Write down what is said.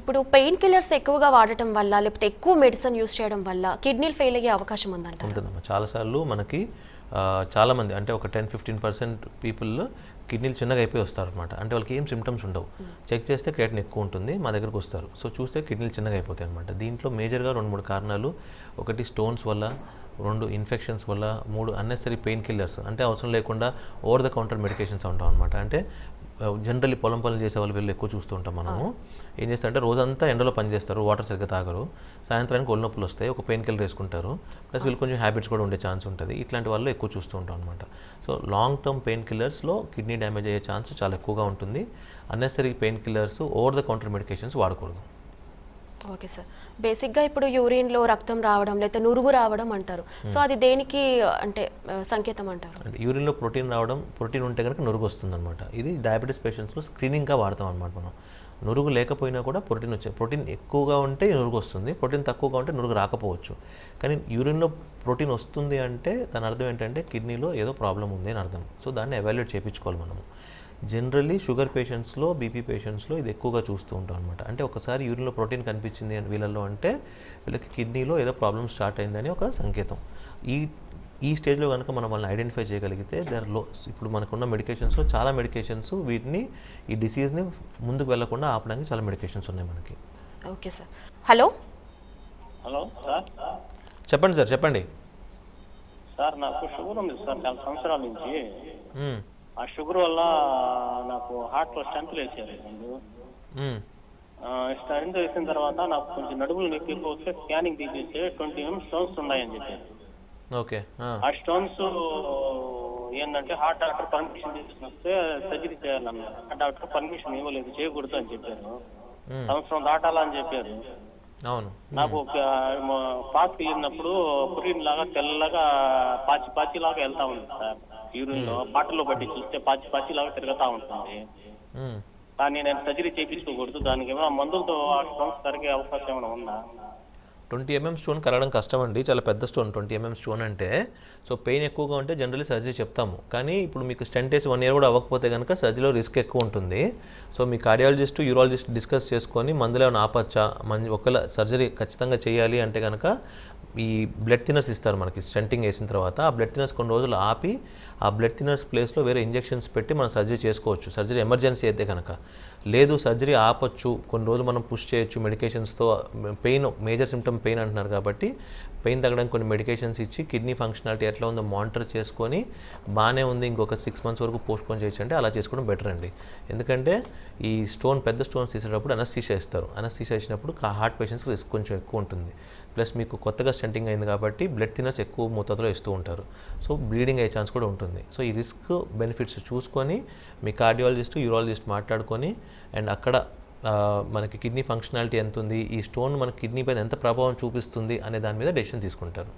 ఇప్పుడు pain killers ఎక్కువగా వాడటం వల్ల లేకపోతే ఎక్కువ మెడిసిన్ యూస్ చేయడం వల్ల కిడ్నీలు ఫెయిల్ అయ్యే అవకాశం ఉందంట ఉంటుందమ్మా. చాలాసార్లు మనకి చాలామంది అంటే ఒక టెన్ ఫిఫ్టీన్ పర్సెంట్ పీపుల్ కిడ్నీలు చిన్నగా అయిపోయి వస్తారనమాట అంటే వాళ్ళకి ఏం సిమ్టమ్స్ ఉండవు. చెక్ చేస్తే క్రియేటిన్ ఎక్కువ ఉంటుంది మా దగ్గరకు వస్తారు. సో చూస్తే కిడ్నీలు చిన్నగా అయిపోతాయి అనమాట దీంట్లో మేజర్గా రెండు మూడు కారణాలు. ఒకటి స్టోన్స్ వల్ల రెండు ఇన్ఫెక్షన్స్ వల్ల మూడు అన్నెసరీ పెయిన్ కిల్లర్స్ అంటే అవసరం లేకుండా ఓవర్ ద కౌంటర్ మెడికేషన్స్ ఉంటాం అనమాట అంటే జనరల్లీ పొలం పనులు చేసే వాళ్ళు వీళ్ళు ఎక్కువ చూస్తూ ఉంటాం మనము. ఏం చేస్తారంటే రోజంతా ఎండలో పని చేస్తారు వాటర్ సరిగ్గా తాగరు. సాయంత్రానికి ఒళ్ళు నొప్పులు వస్తాయి ఒక పెయిన్ కిల్లర్ వేసుకుంటారు. ప్లస్ వీళ్ళు కొంచెం హ్యాబిట్స్ కూడా ఉండే ఛాన్స్ ఉంటుంది. ఇట్లాంటి వాళ్ళు ఎక్కువ చూస్తూ ఉంటాం అనమాట సో లాంగ్ టర్మ్ పెయిన్ కిల్లర్స్లో కిడ్నీ డ్యామేజ్ అయ్యే ఛాన్స్ చాలా ఎక్కువగా ఉంటుంది. Unnecessary pain killers over the counter medications వాడకూడదు. ఓకే సార్ బేసిక్గా ఇప్పుడు యూరిన్లో రక్తం రావడం లేకపోతే నురుగు రావడం అంటారు. సో అది దేనికి అంటే సంకేతం అంటారు? అంటే యూరిన్లో ప్రోటీన్ రావడం ప్రోటీన్ ఉంటే కనుక నురుగు వస్తుందన్నమాట. ఇది డయాబెటీస్ పేషెంట్స్లో స్క్రీనింగ్గా వాడతాం అనమాట మనం. నురుగు లేకపోయినా కూడా ప్రోటీన్ వచ్చే ప్రోటీన్ ఎక్కువగా ఉంటే నురుగు వస్తుంది ప్రోటీన్ తక్కువగా ఉంటే నురుగు రాకపోవచ్చు. కానీ యూరిన్లో ప్రోటీన్ వస్తుంది అంటే దాని అర్థం ఏంటంటే కిడ్నీలో ఏదో ప్రాబ్లం ఉంది అని అర్థం. సో దాన్ని ఎవాల్యుయేట్ చేయించుకోవాలి మనము. జనరల్లీ షుగర్ పేషెంట్స్లో బీపీ పేషెంట్స్లో ఇది ఎక్కువగా చూస్తూ ఉంటాం అనమాట అంటే ఒకసారి యూరిన్లో ప్రోటీన్ కనిపించింది అని వీళ్ళల్లో అంటే వీళ్ళకి కిడ్నీలో ఏదో ప్రాబ్లం స్టార్ట్ అయిందని ఒక సంకేతం. ఈ ఈ స్టేజ్లో కనుక మనం వాళ్ళని ఐడెంటిఫై చేయగలిగితే దర్లో ఇప్పుడు మనకున్న మెడికేషన్స్లో చాలా మెడికేషన్స్ వీటిని ఈ డిసీజ్ని ముందుకు వెళ్ళకుండా ఆపడానికి చాలా మెడికేషన్స్ ఉన్నాయి మనకి. Okay sir. Hello? Hello sir? చెప్పండి సార్ చెప్పండి. సార్ నాకు షుగర్ ఉంది సార్ చాలా సంవత్సరాల నుంచి. ఆ షుగర్ వల్ల నాకు హార్ట్లో స్టంట్లు వేసారు ముందు. స్టంట్ వేసిన తర్వాత నాకు కొంచెం నడుములు నొప్పి వస్తే స్కానింగ్ తీసేస్తే ట్వంటీ ఎంఎం స్టోన్స్ ఉన్నాయని చెప్పారు. ఓకే ఆ. స్టోన్స్ ఏంటంటే హార్ట్ డాక్టర్ పర్మిషన్ తీసుకుని వస్తే సర్జరీ చేయాలన్నారు ఆ డాక్టర్ పర్మిషన్ ఇవ్వలేదు చేయకూడదు అని చెప్పారు. సంవత్సరం దాటాలని చెప్పారు. అవును. నాకు ఒక పాస్ వెళ్ళినప్పుడు పురిన్ లాగా తెల్లగా పాచి పాచి లాగా వెళ్తా ఉంది సార్. యూరిన్లో బాటిల్లో బట్టి చూస్తే పాచి పాచి లాగా తిరుగుతా ఉంటుంది. కానీ నేను సర్జరీ చేయించుకోకూడదు. దానికి ఏమైనా మందులతో ఆ స్టోన్స్ కరిగే అవకాశం ఏమైనా ఉందా? ట్వంటీ ఎంఎం స్టోన్ కరగడం కష్టం అండి చాలా పెద్ద స్టోన్. ట్వంటీ ఎంఎం స్టోన్ అంటే సో పెయిన్ ఎక్కువగా ఉంటే జనరల్లీ సర్జరీ చెప్తాము. కానీ ఇప్పుడు మీకు స్టెంట్ వేసి వన్ ఇయర్ కూడా అవ్వకపోతే కనుక సర్జరీలో రిస్క్ ఎక్కువ ఉంటుంది. సో మీ కార్డియాలజిస్ట్ యూరాలజిస్ట్ డిస్కస్ చేసుకొని మందులు ఏమైనా ఆపచ్చా? మంచి ఒకవేళ సర్జరీ ఖచ్చితంగా చేయాలి అంటే కనుక ఈ బ్లడ్ థినర్స్ ఇస్తారు మనకి స్టంటింగ్ వేసిన తర్వాత. ఆ బ్లడ్ థినర్స్ కొన్ని రోజులు ఆపి ఆ బ్లడ్ థినర్స్ ప్లేస్లో వేరే ఇంజెక్షన్స్ పెట్టి మనం సర్జరీ చేసుకోవచ్చు. సర్జరీ ఎమర్జెన్సీ అయితే కనుక లేదు సర్జరీ ఆపొచ్చు. కొన్ని రోజులు మనం పుష్ చేయొచ్చు మెడికేషన్స్తో పెయిన్ మేజర్ సిమ్టమ్ పెయిన్ అంటున్నారు కాబట్టి పెయిన్ తగ్గడానికి కొన్ని మెడికేషన్స్ ఇచ్చి కిడ్నీ ఫంక్షనాలిటీ ఎట్లా ఉందో మానిటర్ చేసుకొని బాగానే ఉంది ఇంకొక సిక్స్ మంత్స్ వరకు పోస్ట్ పోన్ చేయొచ్చు అంటే అలా చేసుకోవడం బెటర్ అండి. ఎందుకంటే ఈ స్టోన్ పెద్ద స్టోన్స్ తీసేటప్పుడు అనస్థీషియా ఇస్తారు. అనస్థీషియా ఇచ్చినప్పుడు హార్ట్ పేషెంట్స్కి రిస్క్ కొంచెం ఎక్కువ ఉంటుంది. ప్లస్ మీకు కొత్తగా స్టెంటింగ్ అయింది కాబట్టి బ్లడ్ థినర్స్ ఎక్కువ మోతాదులో ఇస్తూ ఉంటారు. సో బ్లీడింగ్ అయ్యే ఛాన్స్ కూడా ఉంటుంది. సో ఈ రిస్క్ బెనిఫిట్స్ చూసుకొని మీ కార్డియాలజిస్ట్ యూరాలజిస్ట్ మాట్లాడుకొని అండ్ అక్కడ మనకి కిడ్నీ ఫంక్షనాలిటీ ఎంత ఉంది ఈ స్టోన్ మన కిడ్నీ పైన ఎంత ప్రభావం చూపిస్తుంది అనే దాని మీద డెసిషన్ తీసుకుంటారు.